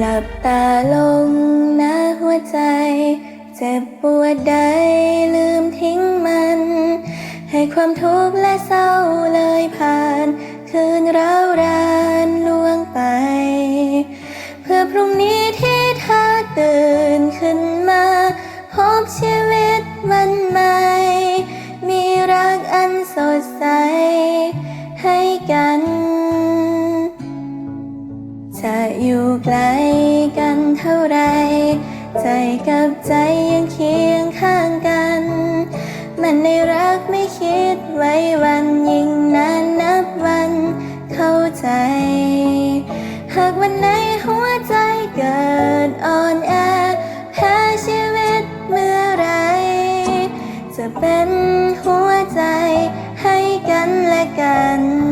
หลับตาลงนะหัวใจ เจ็บปวดใดลืมทิ้งมัน ให้ความทุกข์และเศร้าเลยผ่าน คืนร้าวรานล่วงไป เพื่อพรุ่งนี้ที่เธอตื่นขึ้นมา พบชีวิตวันใหม่ มีรักอันสดใส ให้กันจะอยู่ไกล เท่าไร ใจกับใจยังเคียงข้างกัน มันในรักไม่คิดไว้วันยิ่งนานนับวันเข้าใจ หากวันไหนหัวใจเกิดอ่อนแอแพ้ชีวิตเมื่อไร จะเป็นหัวใจให้กันและกัน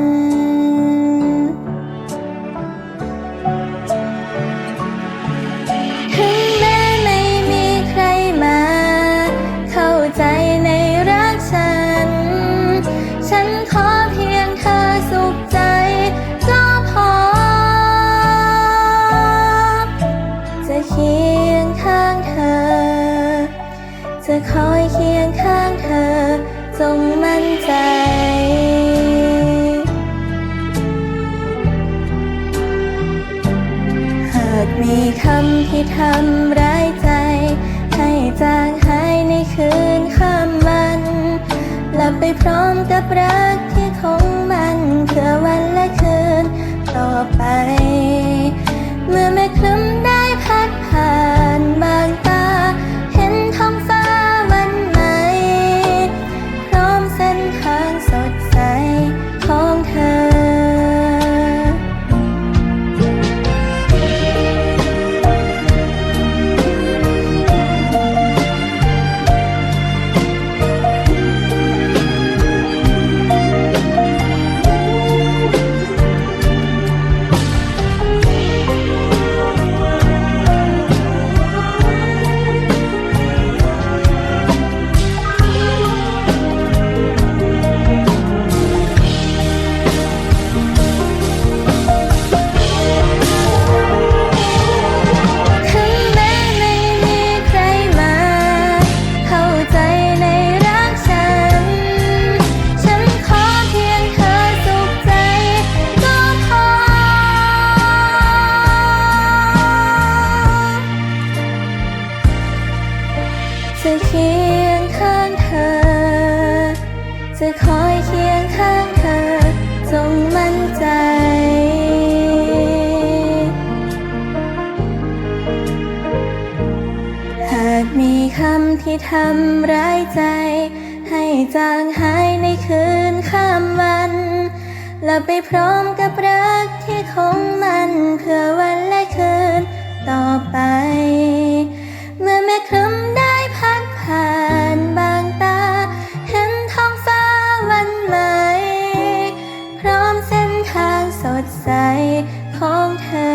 จะคอยเคียงข้างเธอ จงมั่นใจ หากมีคำที่ทำร้ายใจ ให้จางหายในคืนข้ามวัน หลับไปพร้อมกับรัก จะเคียงข้างเธอ จะคอยเคียงข้างเธอ จงมั่นใจ หากมีคำที่ทำร้ายใจ ให้จางหายในคืนข้ามวันหลับไปพร้อมกับรักที่คงมันเพื่อวันและคืนต่อไป พ